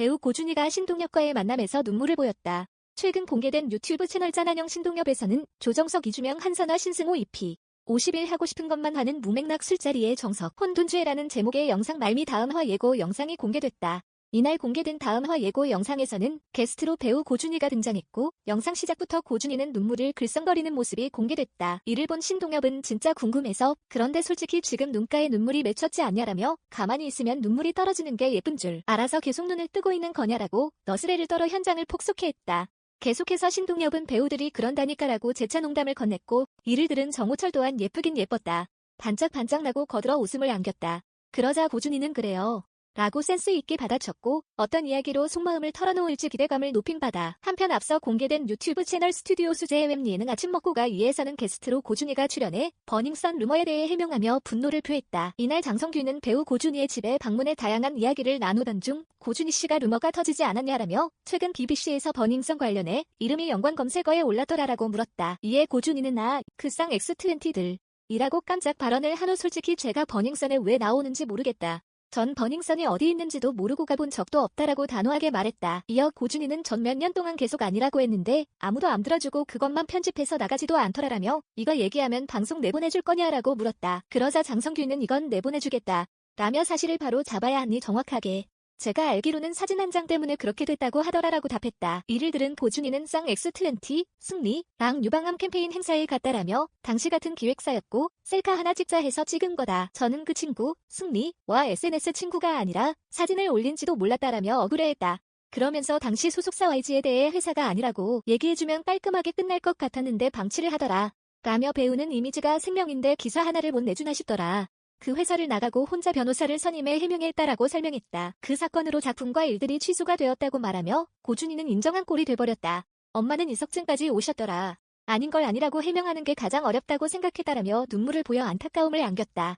배우 고준희가 신동엽과의 만남에서 눈물을 보였다. 최근 공개된 유튜브 채널 짠한영 신동엽에서는 조정석 이주명 한선아 신승호 EP 50일 하고 싶은 것만 하는 무맥락 술자리의 정석 혼돈주의라는 제목의 영상 말미 다음화 예고 영상이 공개됐다. 이날 공개된 다음화 예고 영상에서는 게스트로 배우 고준희가 등장했고 영상 시작부터 고준희는 눈물을 글썽거리는 모습이 공개됐다. 이를 본 신동엽은 진짜 궁금해서 그런데 솔직히 지금 눈가에 눈물이 맺혔지 않냐라며 가만히 있으면 눈물이 떨어지는 게 예쁜 줄 알아서 계속 눈을 뜨고 있는 거냐라고 너스레를 떨어 현장을 폭소케했다. 계속해서 신동엽은 배우들이 그런다니까라고 재차 농담을 건넸고 이를 들은 정호철 또한 예쁘긴 예뻤다. 반짝반짝 나고 거들어 웃음을 안겼다. 그러자 고준희는 그래요. 라고 센스 있게 받아쳤고 어떤 이야기로 속마음을 털어놓을지 기대감을 높임 바다. 한편 앞서 공개된 유튜브 채널 스튜디오 수제의 웹 예능 아침 먹고가 이에서는 게스트로 고준희가 출연해 버닝썬 루머에 대해 해명하며 분노를 표했다. 이날 장성규는 배우 고준희의 집에 방문해 다양한 이야기를 나누던 중 고준희 씨가 루머가 터지지 않았냐라며 최근 BBC에서 버닝썬 관련해 이름이 연관 검색어에 올랐더라라고 물었다. 이에 고준희는 아, 그쌍 X20들 이라고 깜짝 발언을 한 후 솔직히 제가 버닝썬에 왜 나오는지 모르겠다. 전 버닝썬이 어디 있는지도 모르고 가본 적도 없다라고 단호하게 말했다. 이어 고준희는 전 몇 년 동안 계속 아니라고 했는데 아무도 안 들어주고 그것만 편집해서 나가지도 않더라라며 이거 얘기하면 방송 내보내줄 거냐라고 물었다. 그러자 장성규는 이건 내보내주겠다. 라며 사실을 바로 잡아야 하니 정확하게. 제가 알기로는 사진 한 장 때문에 그렇게 됐다고 하더라라고 답했다. 이를 들은 고준희는 쌍 X20, 승리, 랑 유방암 캠페인 행사에 갔다라며 당시 같은 기획사였고 셀카 하나 찍자 해서 찍은 거다. 저는 그 친구, 승리와 SNS 친구가 아니라 사진을 올린지도 몰랐다라며 억울해했다. 그러면서 당시 소속사 YG에 대해 회사가 아니라고 얘기해주면 깔끔하게 끝날 것 같았는데 방치를 하더라. 라며 배우는 이미지가 생명인데 기사 하나를 못 내주나 싶더라. 그 회사를 나가고 혼자 변호사를 선임해 해명했다라고 설명했다. 그 사건으로 작품과 일들이 취소가 되었다고 말하며 고준희는 인정한 꼴이 돼버렸다. 엄마는 이석증까지 오셨더라. 아닌 걸 아니라고 해명하는 게 가장 어렵다고 생각했다라며 눈물을 보여 안타까움을 안겼다.